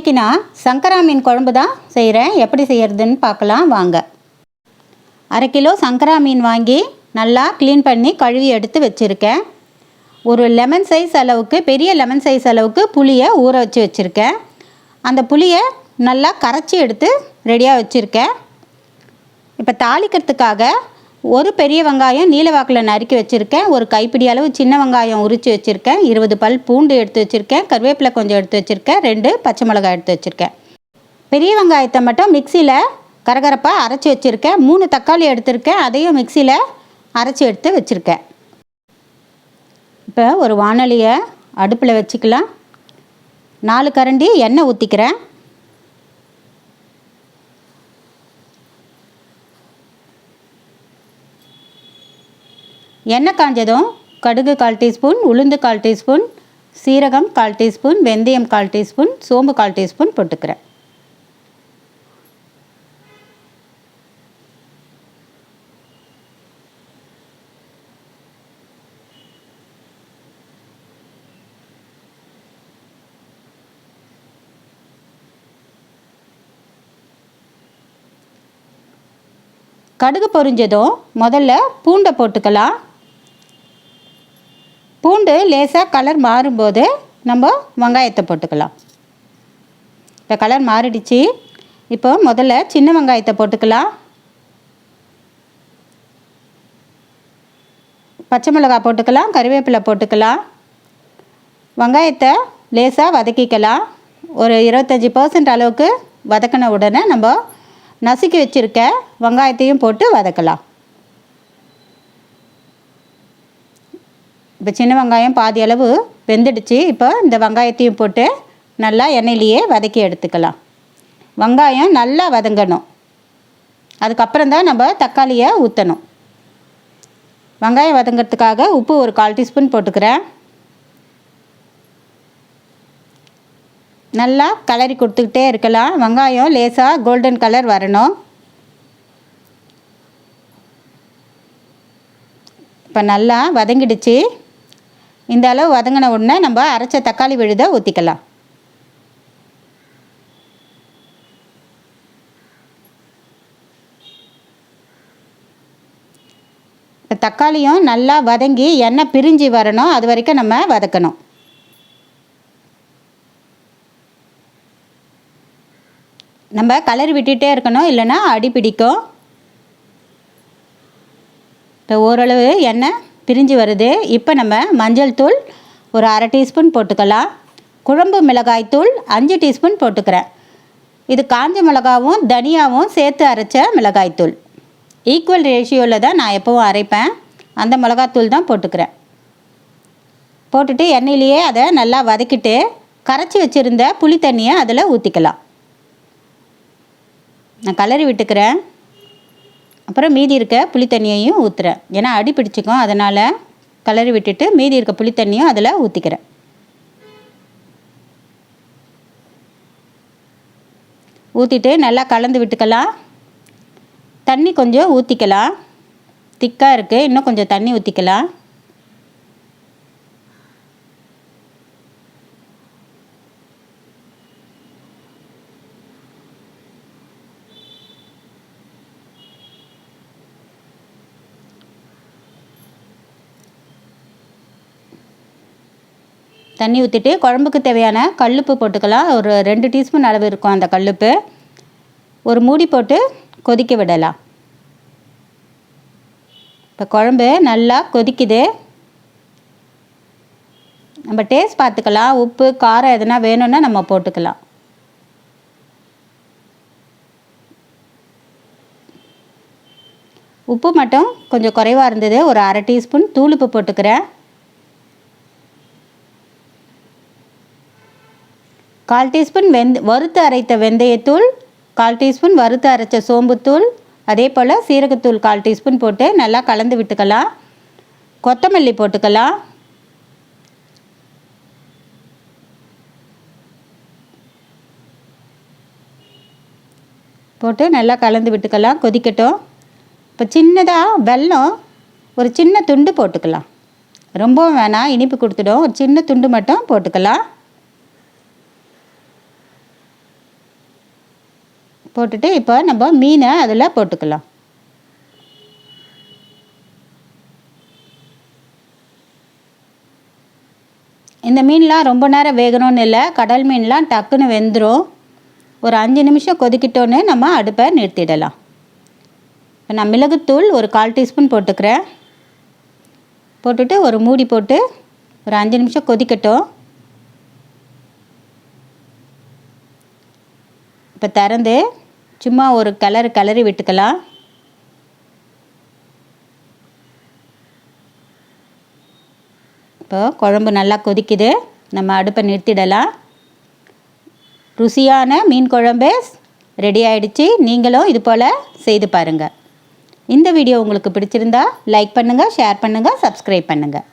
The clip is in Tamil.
இன்றைக்கி நான் சங்கரா மீன் குழம்பு தான் செய்கிறேன் எப்படி செய்கிறதுன்னு பார்க்கலாம். வாங்க. அரை கிலோ சங்கரா மீன் வாங்கி நல்லா க்ளீன் பண்ணி கழுவி எடுத்து வச்சுருக்கேன். ஒரு லெமன் சைஸ் அளவுக்கு பெரிய லெமன் சைஸ் அளவுக்கு புளியை ஊற வச்சு வச்சுருக்கேன். அந்த புளியை நல்லா கரைச்சி எடுத்து ரெடியாக வச்சுருக்கேன். இப்போ தாளிக்கிறதுக்காக ஒரு பெரிய வெங்காயம் நீல வாக்கில் நறுக்கி வச்சுருக்கேன். ஒரு கைப்பிடி அளவு சின்ன வெங்காயம் உரித்து வச்சுருக்கேன். இருபது பல் பூண்டு எடுத்து வச்சுருக்கேன். கருவேப்பிலை கொஞ்சம் எடுத்து வச்சுருக்கேன். ரெண்டு பச்சை மிளகாய் எடுத்து வச்சுருக்கேன். பெரிய வெங்காயத்தை மட்டும் மிக்சியில் கரகரப்பாக அரைச்சி வச்சுருக்கேன். மூணு தக்காளி எடுத்திருக்கேன். அதையும் மிக்சியில் அரைச்சி எடுத்து வச்சுருக்கேன். இப்போ ஒரு வானொலியை அடுப்பில் வச்சுக்கலாம். நாலு கரண்டி எண்ணெய் ஊற்றிக்கிறேன் எண்ணெய் காஞ்சதும் கடுகு கால் டீஸ்பூன் உளுந்து கால் டீஸ்பூன் சீரகம் கால் டீஸ்பூன் வெந்தயம் கால் டீஸ்பூன் சோம்பு கால் டீஸ்பூன் போட்டுக்கிறேன். கடுகு பொரிஞ்சதும் முதல்ல பூண்டை போட்டுக்கலாம். பூண்டு லேசாக கலர் மாறும்போது நம்ம வெங்காயத்தை போட்டுக்கலாம். இப்போ கலர் மாறிடுச்சு. இப்போ முதல்ல சின்ன வெங்காயத்தை போட்டுக்கலாம். பச்சை மிளகாய் போட்டுக்கலாம் கறிவேப்பிலை போட்டுக்கலாம். வெங்காயத்தை லேசாக வதக்கிக்கலாம். ஒரு இருபத்தஞ்சி பர்சன்ட் அளவுக்கு வதக்கின உடனே நம்ம நசுக்கி வச்சுருக்க வெங்காயத்தையும் போட்டு வதக்கலாம். இப்போ சின்ன வெங்காயம் பாதி அளவு வெந்துடுச்சு. இப்போ இந்த வெங்காயத்தையும் போட்டு நல்லா எண்ணெயிலேயே வதக்கி எடுத்துக்கலாம். வெங்காயம் நல்லா வதங்கணும். அதுக்கப்புறம் தான் நம்ம தக்காளியை ஊற்றணும் வெங்காயம் வதங்கிறதுக்காக உப்பு ஒரு கால் டீஸ்பூன் போட்டுக்கிறேன். நல்லா கலரி கொடுத்துக்கிட்டே இருக்கலாம். வெங்காயம் லேசாக கோல்டன் கலர் வரணும். இப்போ நல்லா வதங்கிடுச்சு. இந்த அளவு வதங்கின உடனே நம்ம அரைச்ச தக்காளி விழுத ஊற்றிக்கலாம் இப்போ தக்காளியும் நல்லா வதங்கி எண்ணெய் பிரிஞ்சு வரணும். அது வரைக்கும் நம்ம வதக்கணும். நம்ம கலர் விட்டுகிட்டே இருக்கணும். இல்லைன்னா அடி பிடிக்கும். இப்போ ஓரளவு எண்ணெய் பிரிஞ்சு வருது. இப்போ நம்ம மஞ்சள் தூள் ஒரு அரை டீஸ்பூன் போட்டுக்கலாம். குழம்பு மிளகாய் தூள் அஞ்சு டீஸ்பூன் போட்டுக்கிறேன். இது காஞ்ச மிளகாவும் தனியாவும் சேர்த்து அரைச்ச மிளகாய் தூள். ஈக்குவல் ரேஷியோவில் தான் நான் எப்போவும் அரைப்பேன். அந்த மிளகாத்தூள் தான் போட்டுக்கிறேன். போட்டுட்டு எண்ணெயிலேயே அதை நல்லா வதக்கிட்டு கரைச்சி வச்சுருந்த புளி தண்ணியை அதில் ஊற்றிக்கலாம் நான் கலரி விட்டுக்கிறேன். அப்புறம் மீதி இருக்க புளி தண்ணியையும் ஊற்றுறேன் ஏன்னா அடி பிடிச்சிக்கும் அதனால் கலரி விட்டுட்டு மீதி இருக்க புளி தண்ணியும் அதில் ஊற்றிக்கிறேன் ஊற்றிட்டு நல்லா கலந்து விட்டுக்கலாம். தண்ணி கொஞ்சம் ஊற்றிக்கலாம் திக்காக இருக்குது இன்னும் கொஞ்சம் தண்ணி ஊற்றிக்கலாம் தண்ணி ஊற்றிட்டு குழம்புக்கு தேவையான கல்லுப்பு போட்டுக்கலாம். ஒரு ரெண்டு டீஸ்பூன் அளவு இருக்கும் அந்த கல்லுப்பு. ஒரு மூடி போட்டு கொதிக்க விடலாம். இப்போ குழம்பு நல்லா கொதிக்குது. நம்ம டேஸ்ட் பார்த்துக்கலாம். உப்பு காரம் எதனா வேணும்னா நம்ம போட்டுக்கலாம். உப்பு மட்டும் கொஞ்சம் குறைவாக இருந்தது. ஒரு அரை டீஸ்பூன் தூளுப்பு போட்டுக்கிறேன். கால் டீஸ்பூன் வெந் வறுத்து அரைத்த வெந்தயத்தூள் கால் டீஸ்பூன் வறுத்து அரைச்ச சோம்புத்தூள் அதே போல் சீரகத்தூள் கால் டீஸ்பூன் போட்டு நல்லா கலந்து விட்டுக்கலாம். கொத்தமல்லி போட்டுக்கலாம். போட்டு நல்லா கலந்து விட்டுக்கலாம். கொதிக்கட்டும். இப்போ சின்னதாக வெல்லம் ஒரு சின்ன துண்டு போட்டுக்கலாம். ரொம்பவும் வேணாம் இனிப்பு கொடுத்துடும். ஒரு சின்ன துண்டு மட்டும் போட்டுக்கலாம். போட்டுட்டு இப்போ நம்ம மீனை அதில் போட்டுக்கலாம். இந்த மீன்லாம் ரொம்ப நேரம் வேகணும்னு இல்லை கடல் மீன்லாம் டக்குன்னு வெந்துடும் ஒரு அஞ்சு நிமிஷம் கொதிக்கிட்டோன்னு நம்ம அடுப்பை நிறுத்திடலாம். இப்போ நான் மிளகுத்தூள் ஒரு கால் டீஸ்பூன் போட்டுக்கிறேன். போட்டுட்டு ஒரு மூடி போட்டு ஒரு அஞ்சு நிமிஷம் கொதிக்கட்டும். இப்போ திறந்து சும்மா ஒரு கலர் கலரி விட்டுக்கலாம் இப்போ குழம்பு நல்லா கொதிக்குது. நம்ம அடுப்பை நிறுத்திடலாம். ருசியான மீன் குழம்பு ரெடி ஆயிடுச்சு. நீங்களும் இது போல் செய்து பாருங்கள் இந்த வீடியோ உங்களுக்கு பிடிச்சிருந்தா லைக் பண்ணுங்கள் ஷேர் பண்ணுங்கள் சப்ஸ்கிரைப் பண்ணுங்கள்